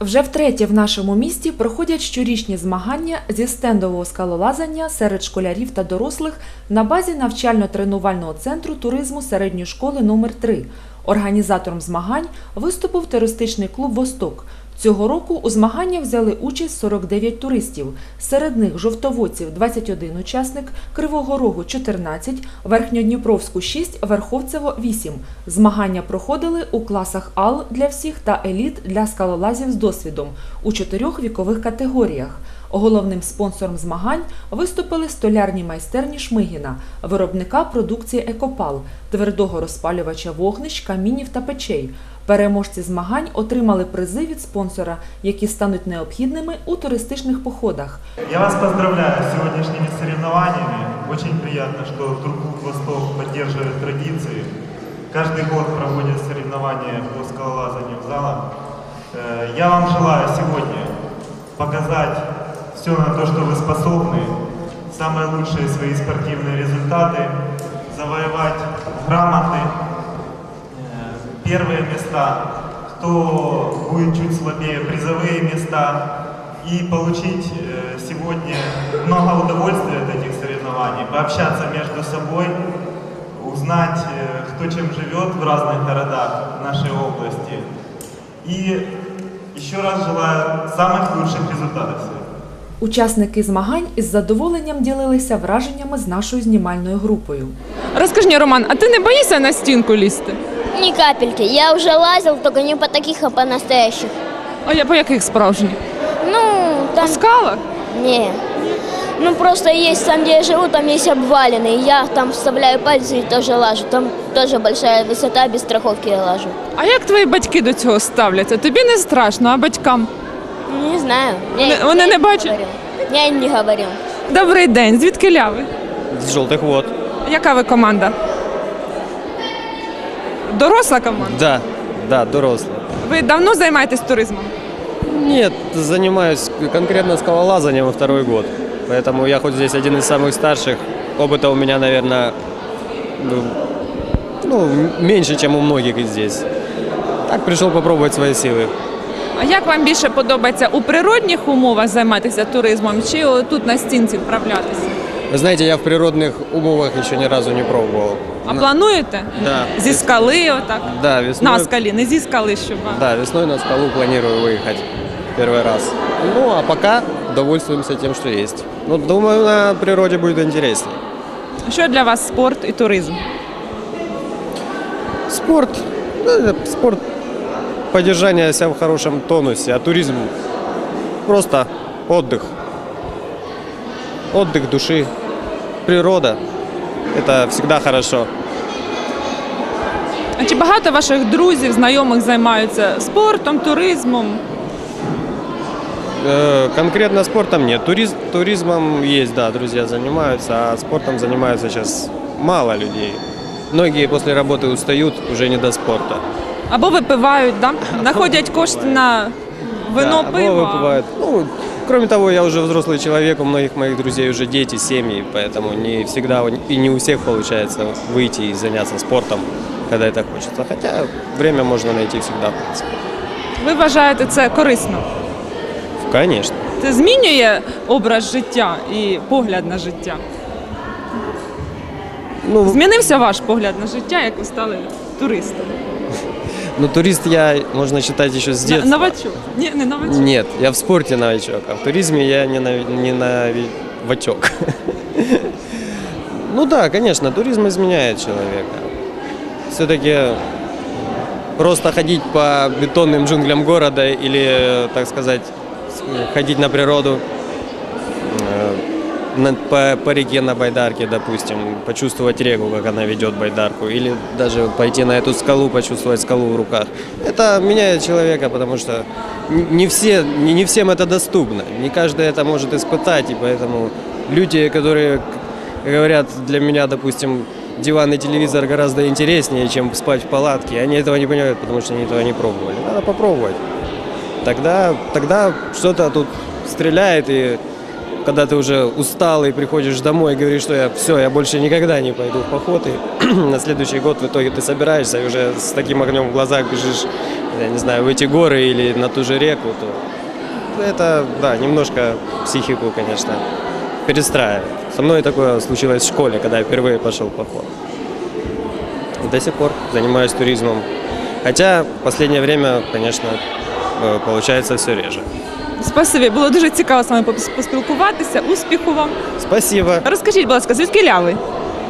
Вже втретє в нашому місті проходять щорічні змагання зі стендового скалолазання серед школярів та дорослих на базі навчально-тренувального центру туризму середньої школи номер 3 Організатором змагань виступив туристичний клуб Восток. Цього року у змаганнях взяли участь 49 туристів. Серед них жовтоводців 21 учасник, Кривого Рогу 14, Верхньодніпровську 6, Верховцево 8. Змагання проходили у класах АЛ для всіх та еліт для скалолазів з досвідом у чотирьох вікових категоріях. Головним спонсором змагань виступили столярні майстерні Шмигіна, виробника продукції Екопал, твердого розпалювача вогнищ, камінів та печей. Переможці змагань отримали призи від спонсора, які стануть необхідними у туристичних походах. Я вас поздравляю с сегодняшними соревнованиями. Очень приятно, что Турклуб «Восток» поддерживает традиции. Каждый год проводят соревнования по скалолазанию в залах. Э, Я вам желаю сегодня показать все на то, что вы способны, самые лучшие свои спортивные результаты, завоевать грамоты, Э, первые места, кто будет чуть слабее, призовые места и получить э, сегодня много удовольствия от этих соревнований, пообщаться между собой, узнать, э, кто чем живет в разных городах нашей области. И еще раз желаю самых лучших результатов. Учасники змагань із задоволенням ділилися враженнями з нашою знімальною групою. Розкажи, мені, Роман, а ти не боїшся на стінку лізти? Ни капельки. Я уже лазил, только не по таких, а по настоящих. А я по яких справжніх? Ну, По там... скалах? Не. Ну, просто есть там, где я живу, там есть обвалины. и Я там вставляю пальцы и тоже лажу. Там тоже большая высота, без страховки я лажу. А як твої батьки до цього ставляться? Тобі не страшно, а батькам? Не знаю. Я Вони- я не бачать? Я им не говорил. Добрий день, звідки ляви? З жовтих вод. Яка ви команда? Доросла команда? Да, да, дорослый. Ви давно займаєтесь туризмом? Нет, занимаюсь конкретно скалолазанием во второй год. Поэтому я хоть здесь один из самых старших, опыта у меня, наверное, ну, ну, меньше, чем у многих здесь. Так пришел попробовать свои силы. А як вам більше подобається у природних умовах займатися туризмом чи тут на стінці вправлятися? Вы знаете, я в природных умовах еще ни разу не пробовал. А плануєте? Да. Зі скали отак? Да, весной. На скалі, не зі скали, щоб. а. Да, весной на скалу планирую выехать первый раз. Ну, а пока довольствуемся тем, что есть. Ну, думаю, на природе будет интереснее. Що для вас спорт і туризм? Спорт. ну, это спорт поддержание себя в хорошем тонусе, а туризм просто отдых. Отдых души, природа. Это всегда хорошо. А чи багато ваших друзів, знайомих займаються спортом, туризмом? Конкретно спортом нет. Туриз- туризмом есть, да, друзья занимаются, а спортом занимаются сейчас мало людей. Многие после работы устают, уже не до спорта. Або випивають, да? знаходять кошти на вино, Да, пиво. бывает, бывает. Ну, кроме того, я уже взрослый человек, у многих моих друзей уже дети, семьи, поэтому не всегда и не у всех получается выйти и заняться спортом, когда это хочется. Хотя время можно найти всегда, в принципе. Ви вважаєте це корисно? Конечно. Це змінює образ життя і погляд на життя. Ну, Змінився ваш погляд на життя, як ви стали туристом? Ну, турист я, можно считать, еще с На- детства. Новачок? Ні, не новачок. Нет, я в спорте новичок, а в туризме я не, нави- не новичок. Ну да, конечно, туризм изменяет человека. Все-таки просто ходить по бетонным джунглям города или, так сказать, ходить на природу, э, на- по, по реке на байдарке, допустим, почувствовать реку, как она ведет байдарку, или даже пойти на эту скалу, почувствовать скалу в руках. Это меняет человека, потому что не, все, не, не всем это доступно, не каждый это может испытать, и поэтому люди, которые говорят, для меня, допустим, диван и телевизор гораздо интереснее, чем спать в палатке, они этого не понимают, потому что они этого не пробовали. Надо попробовать. Тогда, тогда что-то тут стреляет, и когда ты уже устал и приходишь домой и говоришь, что я все, я больше никогда не пойду в поход, и на следующий год в итоге ты собираешься и уже с таким огнем в глазах бежишь я не знаю, в эти горы или на ту же реку, то это, да, немножко психику, конечно, перестраивает. Со мной такое случилось в школе, когда я впервые пошел в поход. И до сих пор занимаюсь туризмом. Хотя в последнее время, конечно, э, получается все реже. Спасибі, було дуже цікаво з вами поспілкуватися. Успіху вам. Спасибо. Розкажіть, будь ласка, звідки ляви?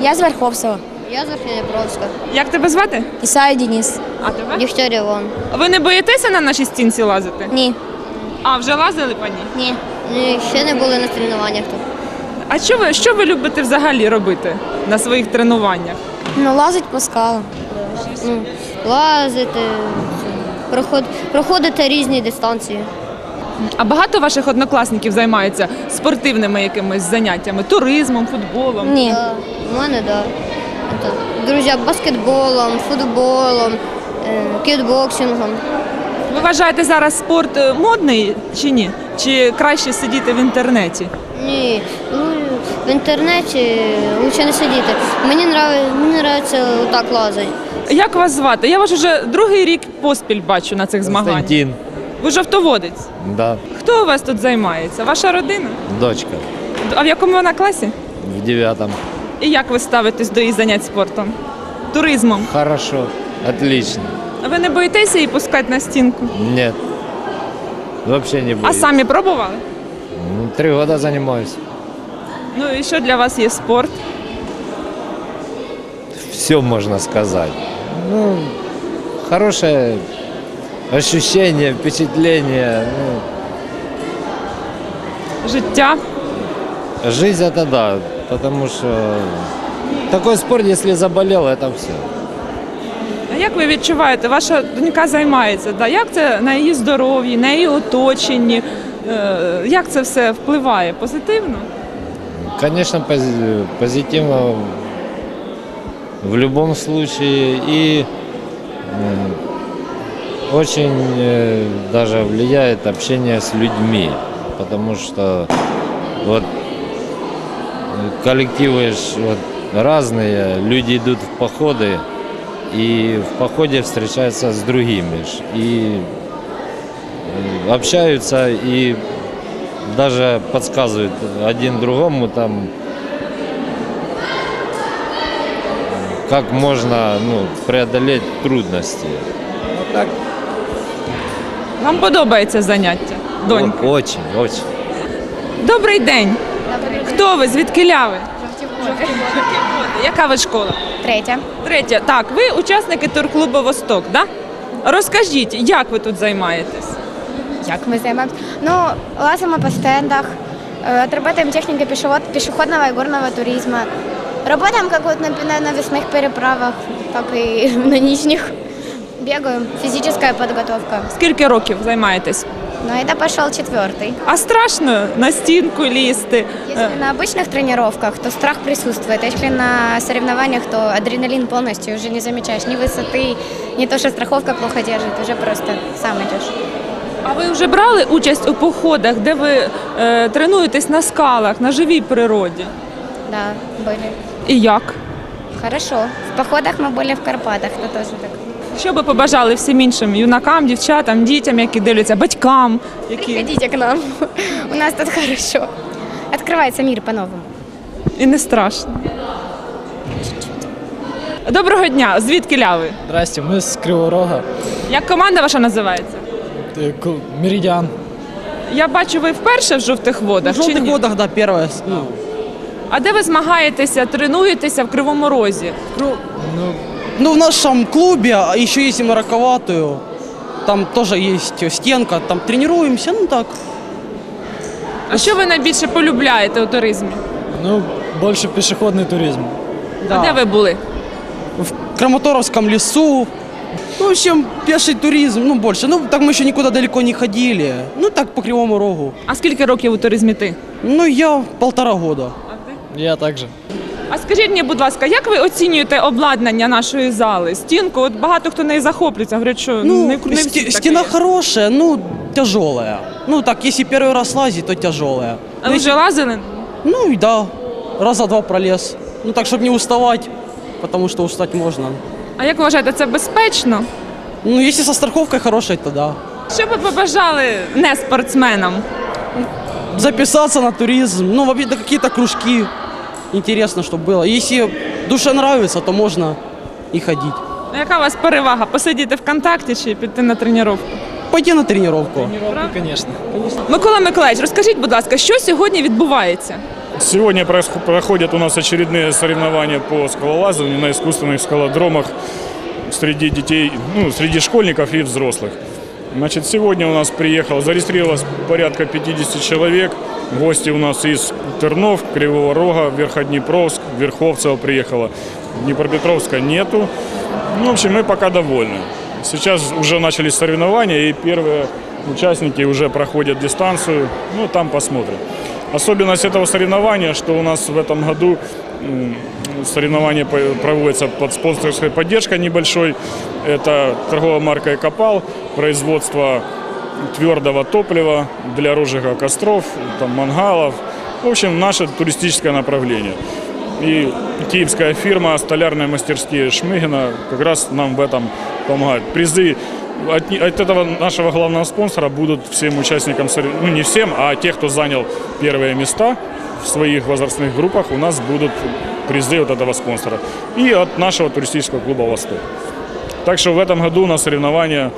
Я з Верховцева. Я з Архіднепровська. Як тебе звати? Ісаю Денис. А тебе? Дігтярів вон. Ви не боїтеся на нашій стінці лазити? Ні. А, вже лазили по ній? Ні. Ні, ще не були на тренуваннях тут. А що ви, що ви любите взагалі робити на своїх тренуваннях? Ну, лазить по скалам. Ну, лазити, проход, проходити різні дистанції. А багато ваших однокласників займаються спортивними якимись заняттями, туризмом, футболом? Ні. У мене, так. Друзі, баскетболом, футболом, е, кікбоксингом. Ви вважаєте зараз спорт е, модний чи ні? Чи краще сидіти в інтернеті? Ні, ну, в інтернеті лучше не сидіти. Мені нравиться, мені нравиться отак лазити. Як вас звати? Я вас вже другий рік поспіль бачу на цих змаганнях. Константин, Ви жовтоводець. да, Хто у вас тут займається? Ваша родина? дочка А в якому вона класі? в девятом. І як ви ставитесь до її занять спортом? Туризмом? Хорошо, отлично. А Ви не боїтеся її пускати на стінку? Нет, вообще не А самі пробували? Ну, Три года занимаюсь. Ну і що для вас є спорт? Все можно сказать. Ну, хорошее ощущение, впечатление. Життя? Ну, жизнь это да, потому что такой спорт, если заболел, это все. А як ви відчуваєте? Ваша донька займається. Да? Як це на її здоров'ї, на її оточенні? Е, Як це все впливає? Позитивно? Конечно, пози- позитивно в любом случае и м, очень э, даже влияет общение с людьми, потому что вот э, коллективы вот разные, люди идут в походы и в походе встречаются с другими и э, общаются и даже подсказывают один другому там, как можно ну, преодолеть трудности. Вот так. Вам подобається заняття? Донька? О- Очень, очень. Добрий день. Хто ви? Звідки ляви? Яка ви школа? Третя. Третя. Так, ви учасники турклубу Восток, да? Розкажіть, як ви тут займаєтесь? Як ми займаємося? Ну, лазимо по стендах, э, отрабатываем техники пешеход, пешеходного и горного туризма. Работаем как вот на, на навесных переправах, так и на нижних. Бегаем, физическая подготовка. Скільки років займаєтесь? Но это пошел четвертый. А страшно на стінку лізти? Если на обычных тренировках, то страх присутствует. А если на соревнованиях, то адреналин полностью уже не замечаешь ни высоты, ни то, что страховка плохо держит, уже просто сам идешь. А ви вже брали участь у походах, де ви е, тренуєтесь на скалах, на живій природі? Да, были. І як? Хорошо. В походах мы были в Карпатах, то тоже так. Що би побажали всім іншим юнакам, дівчатам, дітям, які дивляться, батькам, які Приходите к нам. У нас тут хорошо. Открывается мир по-новому. і не страшно. Доброго дня! Звідки ляви? Здрасте, мы с Кривого Рога. Як команда ваша називається? Э, Ку- Меридиан. Я бачу, ви вперше в жовтих водах. В желтых чи ні? водах, да, первое. Ну, А де ви змагаєтеся, тренуєтеся в Кривому Розі? ну, ну, в нашем клубе а еще ездим на Роковатую. Там тоже есть стенка, там тренируемся, ну так. А що ви найбільше полюбляєте у туризмі? Ну, больше пешеходный туризм. А де ви були? В Краматоровском лесу. Ну, в общем, пеший туризм, ну, больше. Ну, так мы еще никуда далеко не ходили. Ну, так по Кривому Рогу. А скільки років у туризмі ти? Ну, я полтора года. А ти? Я также. А скажіть мені, будь ласка, як ви оцінюєте обладнання нашої зали? Стінку? От багато хто нею захоплюється, говорять, що Ну, не, не всі таке стена ну, тяжелая. Ну, так, если первый раз лазить, то тяжелая. А ви вже лазили? Ну и да, раза два пролез. Ну так, чтобы не уставать, потому что устать можно. А як вважаєте, це безпечно? Ну, если со страховкой хорошей, то да. Що би побажали не спортсменам? Записаться на туризм, ну, вообще-то какие-то кружки. Интересно, чтобы было. Если душа нравится, то можно и ходить. Ну, Яка у вас перевага? Посидіти ВКонтакті чи піти на тренування? Пойти на тренировку. Конечно. Микола Миколаївич, розкажіть, будь ласка, що сьогодні відбувається? Сегодня происход- проходят у нас очередные соревнования по скалолазанию на искусственных скалодромах среди детей, ну, среди школьников и взрослых. Значит, сегодня у нас приехало, зарегистрировалось порядка 50 человек. Гости у нас из Тернов, Кривого Рога, Верходнепровск, Верховцево приехало. Днепропетровска нету. Ну, в общем, мы пока довольны. Сейчас уже начались соревнования, и первые участники уже проходят дистанцию. Ну, там посмотрим. Особенность этого соревнования, что у нас в этом году по- проводится под спонсорской поддержкой небольшой. Это торговая марка «Экопал», производство твердого топлива для розжига костров, там, мангалов. В общем, наше туристическое направление. И киевская фирма «Столярные мастерские Шмыгина» как раз нам в этом помогает. Призы от, от этого нашего главного спонсора будут всем участникам, ну не всем, а тех, кто занял первые места в своих возрастных группах, у нас будут призы от этого спонсора. И от нашего туристического клуба «Восток». Так что в этом году у нас соревнования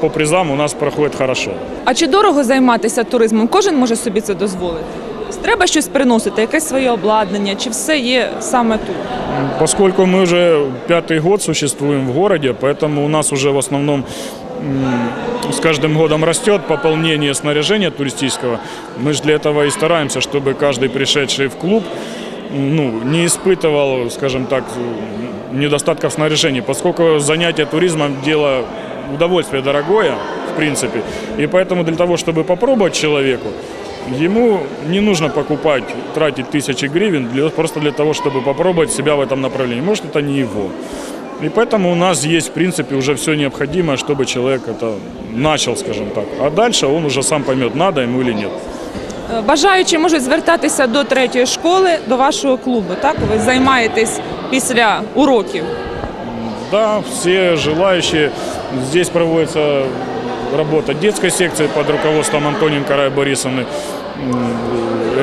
по призам у нас проходят хорошо. А чи дорого займатися туризмом? Кожен може собі це дозволити? Треба щось приносити, якесь своє обладнання, чи все є саме тут? Поскольку мы уже пятый год существуем в городе, поэтому у нас уже в основном м, с каждым годом растет пополнение снаряжения туристического. Мы же для этого и стараемся, чтобы каждый пришедший в клуб ну, не испытывал, скажем так, недостатков снаряжения, поскольку занятие туризмом дело удовольствие дорогое, в принципе, и поэтому для того, чтобы попробовать человеку, Ему не нужно покупать, тратить тысячи гривен для, просто для того, чтобы попробовать себя в этом направлении. Может, это не его. И поэтому у нас есть, в принципе, уже все необходимое, чтобы человек это начал, скажем так. А дальше он уже сам поймет, надо ему или нет. Е, Бажаючі можуть звертатися до третьої школи, до вашого клубу. Так, ви займаєтесь після уроків. Да, все желающие. Здесь проводится работа детской секции под руководством Антоненко Рая Борисовны. М,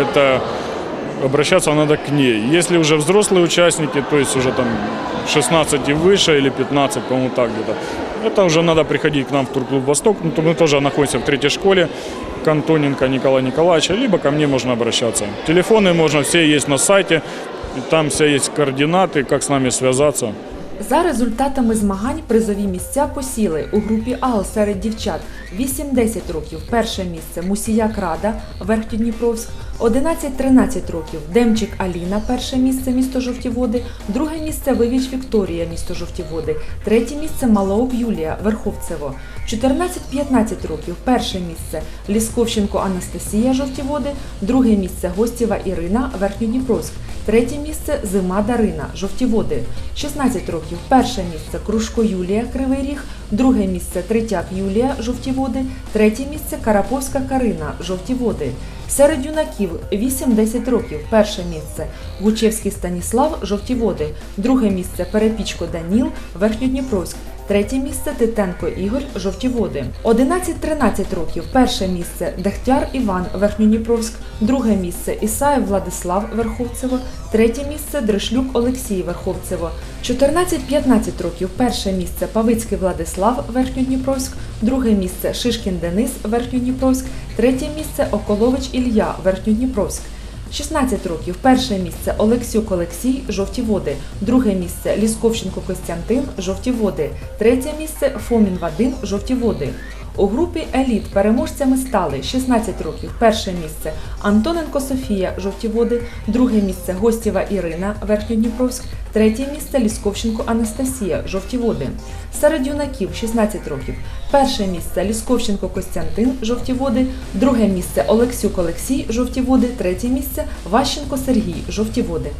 Это обращаться надо к ней. Если уже взрослые участники, то есть уже там 16 и выше или 15, по-моему, так где-то, это уже надо приходить к нам в Турклуб Восток. Ну, то мы тоже находимся в третьей школе к Антоненко Николая Николаевича, либо ко мне можно обращаться. Телефоны можно, все есть на сайте, и там все есть координаты, как с нами связаться. За результатами змагань призові місця посіли у групі А серед дівчат 8-10 років перше місце Мусіяк Рада Верхньодніпровськ, 11-13 років Демчик Аліна перше місце місто Жовтіводи, друге місце Вивіч Вікторія місто Жовтіводи, третє місце Малоук Юлія Верховцево, 14-15 років перше місце Лісковченко Анастасія Жовтіводи, друге місце Гостєва Ірина Верхньодніпровськ, Третє місце Зима Дарина, Жовтіводи. 16 років. Перше місце Кружко Юлія Кривий Ріг, друге місце Третяк Юлія Жовтіводи, третє місце Караповська Карина, Жовтіводи. Серед юнаків 8-10 років. Перше місце Гучевський Станіслав, Жовтіводи, друге місце Перепічко Даніл, Верхньодніпровськ. Третє місце Титенко Ігор Жовтіводи. 11-13 років. Перше місце Дехтяр Іван Верхньодніпровськ. Друге місце Ісаєв Владислав Верховцево. Третє місце Дришлюк Олексій Верховцево. 14-15 років. Перше місце Павицький Владислав Верхньодніпровськ. Друге місце Шишкін Денис Верхньодніпровськ. Третє місце Околович Ілля Верхньодніпровськ. 16 років. Перше місце Олексюк Олексій Жовті води. Друге місце Лісковченко Костянтин Жовті води. Третє місце Фомін Вадим Жовті води. У групі еліт переможцями стали 16 років. Перше місце Антоненко Софія Жовті води. Друге місце Гостєва Ірина Верхньодніпровськ. Третє місце Лісковченко Анастасія Жовті води. Серед юнаків 16 років. Перше місце Лісковченко Костянтин Жовті води. Друге місце Олексюк Олексій Жовті води. Третє місце Ващенко Сергій Жовті води.